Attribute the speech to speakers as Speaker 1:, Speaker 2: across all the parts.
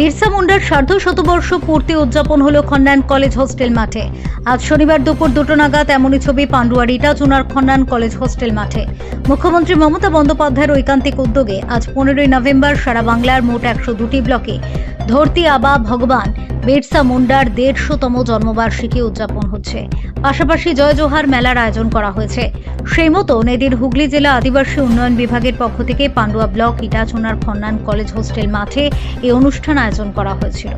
Speaker 1: বিরসা মুন্ডার সার্ধ শতবর্ষ পূর্তি উদযাপন হলো খন্নান কলেজ হোস্টেল মাঠে। আজ শনিবার দুপুর দুটো নাগাদ এমনই ছবি পান্ডুয়ার ইটাচুনার খন্নান কলেজ হোস্টেল মাঠে। মুখ্যমন্ত্রী মমতা বন্দ্যোপাধ্যায়ের ঐকান্তিক উদ্যোগে আজ পনেরোই নভেম্বর সারা বাংলার মোট একশো দুটি ব্লকে ধরতি আবা ভগবান, বিরসা মুন্ডার দেড়শোতম জন্মবার্ষিকী উদযাপন হচ্ছে। পাশাপাশি জয় জোহার মেলার আয়োজন করা হয়েছে। সেই মতো নেদির হুগলি জেলা আদিবাসী উন্নয়ন বিভাগের পক্ষ থেকে পান্ডুয়া ব্লক, ইটাচুনার খন্নান কলেজ হোস্টেল মাঠে এই অনুষ্ঠান আয়োজন করা হয়েছিল।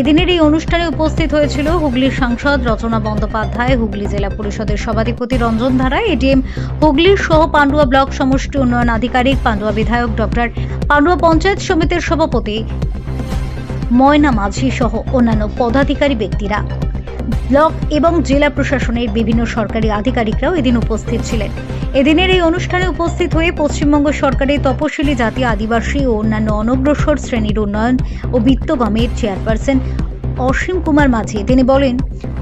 Speaker 1: এদিনের এই অনুষ্ঠানে উপস্থিত হয়েছিল হুগলির সাংসদ রচনা বন্দ্যোপাধ্যায়, হুগলি জেলা পরিষদের সভাধিপতি রঞ্জন ধারা এডিএম হুগলির সহ পান্ডুয়া ব্লক সমষ্টি উন্নয়ন আধিকারিক, পান্ডুয়া বিধায়ক ডক্টর পান্ডুয়া পঞ্চায়েত সমিতির সভাপতি ময়না মাঝি সহ অন্যান্য পদাধিকারী ব্যক্তিরা। ব্লক এবং জেলা প্রশাসনের বিভিন্ন সরকারি আধিকারিকরাও এদিন উপস্থিত ছিলেন। এদিনের এই অনুষ্ঠানে উপস্থিত হয়ে পশ্চিমবঙ্গ সরকারের তপশিলি জাতি, আদিবাসী ও অন্যান্য অনগ্রসর শ্রেণির উন্নয়ন ও বিত্তগমের চেয়ারপারসন অসীম কুমার মাঝি। তিনি বলেন,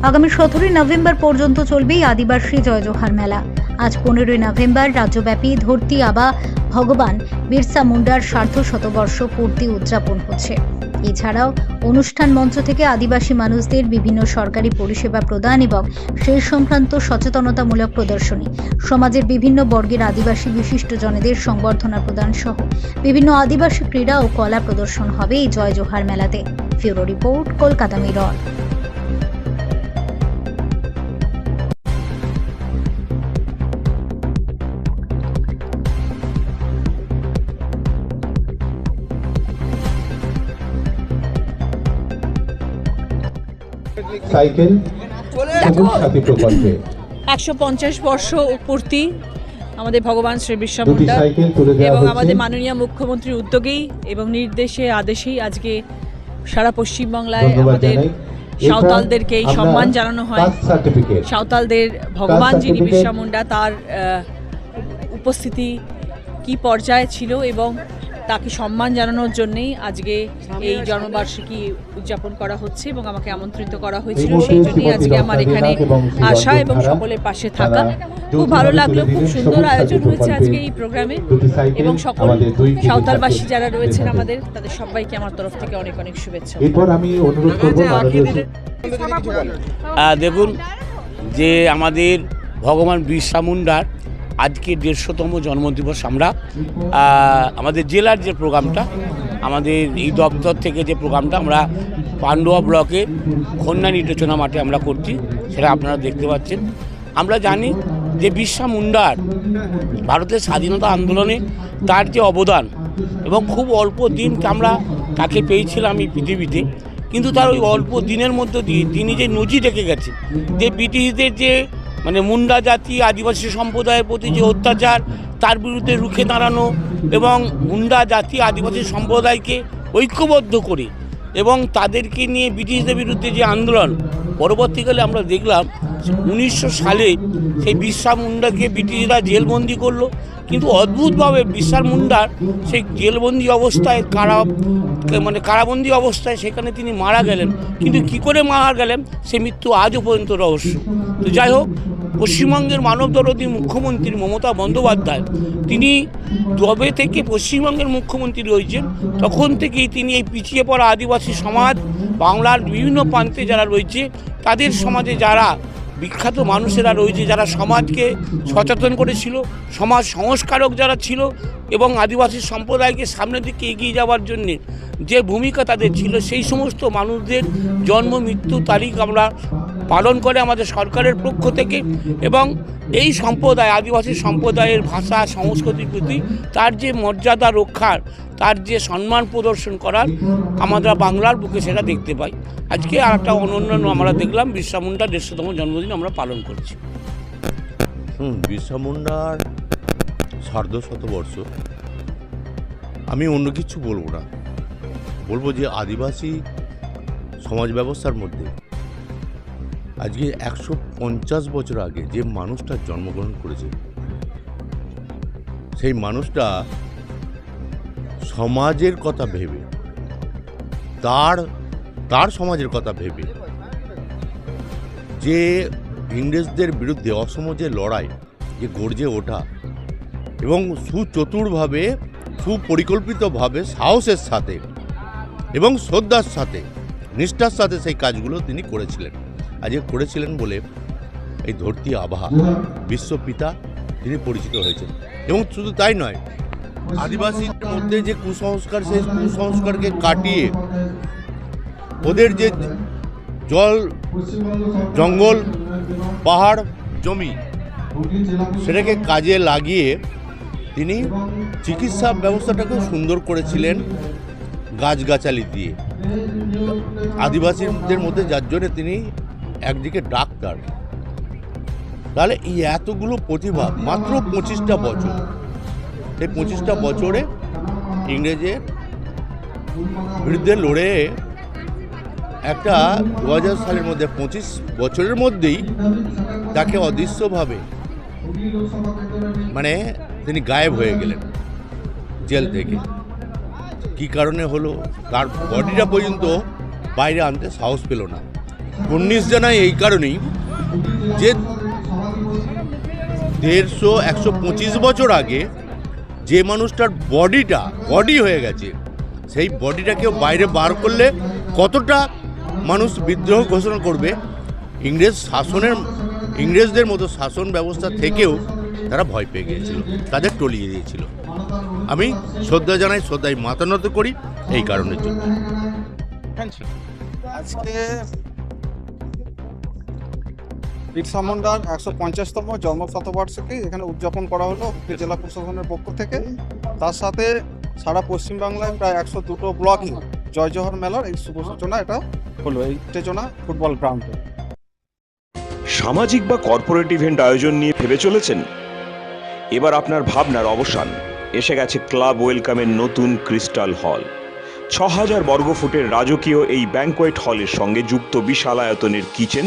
Speaker 1: আগামী সতেরোই নভেম্বর পর্যন্ত চলবে আদিবাসী জয়জোহার মেলা। আজ পনেরোই নভেম্বর রাজ্যব্যাপী ধরতি আবা ভগবান বিরসা মুন্ডার সার্ধ শতবর্ষ পূর্তি উদযাপন হচ্ছে। এছাড়াও অনুষ্ঠান মঞ্চ থেকে আদিবাসী মানুষদের বিভিন্ন সরকারি পরিষেবা প্রদান এবং সেই সংক্রান্ত সচেতনতামূলক প্রদর্শনী, সমাজের বিভিন্ন বর্গের আদিবাসী বিশিষ্ট জনেদের সংবর্ধনা প্রদান সহ বিভিন্ন আদিবাসী ক্রীড়া ও কলা প্রদর্শন হবে এই জয় জোহার মেলাতে। Bureau report, Kolkata mirror.
Speaker 2: Cycle সাথী প্রকল্পে।
Speaker 3: একশো পঞ্চাশ বর্ষ পূর্তি আমাদের ভগবান শ্রী
Speaker 2: দেওয়া
Speaker 3: এবং আমাদের মাননীয় মুখ্যমন্ত্রীর উদ্যোগেই এবং নির্দেশে আদেশেই আজকে সারা পশ্চিমবাংলায় আমাদের। সাঁওতালদেরকে এই সম্মান জানানো হয়। সাঁওতালদের ভগবান যিনি বিরসা মুন্ডা তার উপস্থিতি কি পর্যায়ে ছিল এবং তাকে সম্মান জানানোর জন্যই আজকে এই জন্মবার্ষিকী উদযাপন করা হচ্ছে এবং আমাকে আমন্ত্রিত করা হয়েছিল। সেই জন্যই আজকে আমার এখানে আসা এবং সকলের পাশে থাকা। খুব ভালো লাগল খুব সুন্দর আয়োজন হয়েছে আজকে এই প্রোগ্রামে এবং সকল
Speaker 2: আমাদের দুই কেজি
Speaker 3: সাঁওতালবাসী যারা রয়েছেন আমাদের তাদের সবাইকে আমার তরফ থেকে অনেক অনেক শুভেচ্ছা।
Speaker 2: এরপর আমি অনুরোধ করব মাননীয় শ্রী-
Speaker 4: আহ, দেখুন যে আমাদের ভগবান বিরসা মুন্ডার আজকে দেড়শোতম জন্মদিবস আমরা আমাদের জেলার যে প্রোগ্রামটা, আমাদের এই দপ্তর থেকে যে প্রোগ্রামটা আমরা পান্ডুয়া ব্লকে খন্না নির্দেচনা মাঠে আমরা করছি, সেটা আপনারা দেখতে পাচ্ছেন। আমরা জানি যে বিশ্বা মুন্ডার ভারতের স্বাধীনতা আন্দোলনে তার যে অবদান এবং খুব অল্প দিন আমরা তাকে পেয়েছিলাম এই পৃথিবীতে, কিন্তু তার ওই অল্প দিনের মধ্য দিয়ে তিনি যে নজি রেখে গেছেন, যে ব্রিটিশদের যে মানে মুন্ডা জাতি, আদিবাসী সম্প্রদায়ের প্রতি যে অত্যাচার, তার বিরুদ্ধে রুখে দাঁড়ানো এবং মুন্ডা জাতি, আদিবাসী সম্প্রদায়কে ঐক্যবদ্ধ করে এবং তাদেরকে নিয়ে ব্রিটিশদের বিরুদ্ধে যে আন্দোলন, পরবর্তীকালে আমরা দেখলাম উনিশশো সালে সেই বিরসা মুন্ডাকে ব্রিটিশরা জেলবন্দি করল। কিন্তু অদ্ভুতভাবে বিশ্বার মুন্ডার সেই জেলবন্দি অবস্থায় কারা মানে কারাবন্দি অবস্থায় সেখানে তিনি মারা গেলেন। কিন্তু কি করে মারা গেলেন, সে মৃত্যু আজও পর্যন্ত রহস্য। তো যাই হোক পশ্চিমবঙ্গের মানবদরদী মুখ্যমন্ত্রী মমতা বন্দ্যোপাধ্যায়, তিনি যবে থেকে পশ্চিমবঙ্গের মুখ্যমন্ত্রী রয়েছেন। তখন থেকেই তিনি এই পিছিয়ে পড়া আদিবাসী সমাজ, বাংলার বিভিন্ন প্রান্তে যারা রয়েছে, তাদের সমাজে যারা বিখ্যাত মানুষেরা রয়েছে, যারা সমাজকে সচেতন করেছিল, সমাজ সংস্কারক যারা ছিল এবং আদিবাসী সম্প্রদায়কে সামনের দিকে এগিয়ে যাওয়ার জন্যে যে ভূমিকা তাদের ছিল, সেই সমস্ত মানুষদের জন্ম, মৃত্যু তারিখ আমরা পালন করে আমাদের সরকারের পক্ষ থেকে এবং এই সম্প্রদায়, আদিবাসী সম্প্রদায়ের ভাষা সংস্কৃতির প্রতি তার যে মর্যাদা রক্ষার, তার যে সম্মান প্রদর্শন করার আমরা বাংলার বুকে সেটা দেখতে পাই। আজকে আর একটা অনন্য আমরা দেখলাম, বিরসা মুন্ডার দেড়শোতম জন্মদিন আমরা পালন করছি।
Speaker 5: হুম, বিরসা মুন্ডার শতবর্ষ আমি অন্য কিছু বলব না। বলব যে আদিবাসী সমাজ ব্যবস্থার মধ্যে আজকে একশো পঞ্চাশ বছর আগে যে মানুষটা জন্মগ্রহণ করেছে, সেই মানুষটা সমাজের কথা ভেবে, তার তার সমাজের কথা ভেবে, যে ইংরেজদের বিরুদ্ধে অসম যে লড়াই, যে গর্জে ওঠা এবং সুচতুরভাবে, সুপরিকল্পিতভাবে সাহসের সাথে এবং শ্রদ্ধার সাথে, নিষ্ঠার সাথে সেই কাজগুলো তিনি করেছিলেন। আজকে করেছিলেন বলে এই ধরতি আবহা বিশ্বপিতা তিনি পরিচিত হয়েছেন। এবং শুধু তাই নয়, আদিবাসীদের মধ্যে যে কুসংস্কার, সেই কুসংস্কারকে কাটিয়ে ওদের যে জল, জঙ্গল, পাহাড়, জমি, সেটাকে কাজে লাগিয়ে তিনি চিকিৎসা ব্যবস্থাটাকেও সুন্দর করেছিলেন গাছগাছালি দিয়ে। আদিবাসীদের মধ্যে যার জন্যে তিনি একদিকে ডাক্তার, তাহলে এই এতগুলো প্রতিভা মাত্র পঁচিশটা বছর। সেই পঁচিশটা বছরে ইংরেজের বিরুদ্ধে লড়ে একটা দু হাজার সালের মধ্যে পঁচিশ বছরের মধ্যেই তাকে অদৃশ্যভাবে মানে তিনি গায়েব হয়ে গেলেন জেল থেকে। কি কারণে হলো? তার বডিটা পর্যন্ত বাইরে আনতে সাহস পেল না। উনিশ জানায় এই কারণেই যে দেড়শো একশো পঁচিশ বছর আগে যে মানুষটার বডিটা বডি হয়ে গেছে সেই বডিটাকেও বাইরে বার করলে কতটা মানুষ বিদ্রোহ ঘোষণা করবে? ইংরেজ শাসনের ইংরেজদের মতো শাসন ব্যবস্থা থেকেও তারা ভয় পেয়ে গিয়েছিল তাদের টলিয়ে দিয়েছিল। আমি শ্রদ্ধা জানাই শ্রদ্ধায় মাতানত করি এই কারণের জন্য।
Speaker 6: আজকে বিরসা মুন্ডার একশো পঞ্চাশতম জন্ম শতবার্ষিকী এখানে উদযাপন করা হলো জেলা প্রশাসনের পক্ষ থেকে। তার সাথে সারা পশ্চিমবাংলায় প্রায় একশো দুটো ব্লকে জয় জহর মেলার এই শুভ সূচনা এটা হলো, এই উত্তেজনা ফুটবল গ্রাউন্ডে।
Speaker 7: সামাজিক বা কর্পোরেট ইভেন্ট আয়োজন নিয়ে ভেবে চলেছেন? এবার আপনার ভাবনার অবসান। এসে গেছে ক্লাব ওয়েলকামের নতুন ক্রিস্টাল হল। ছ হাজার বর্গফুটের রাজকীয় এই ব্যাংকোয়েট হলের সঙ্গে যুক্ত বিশাল আয়তনের কিচেন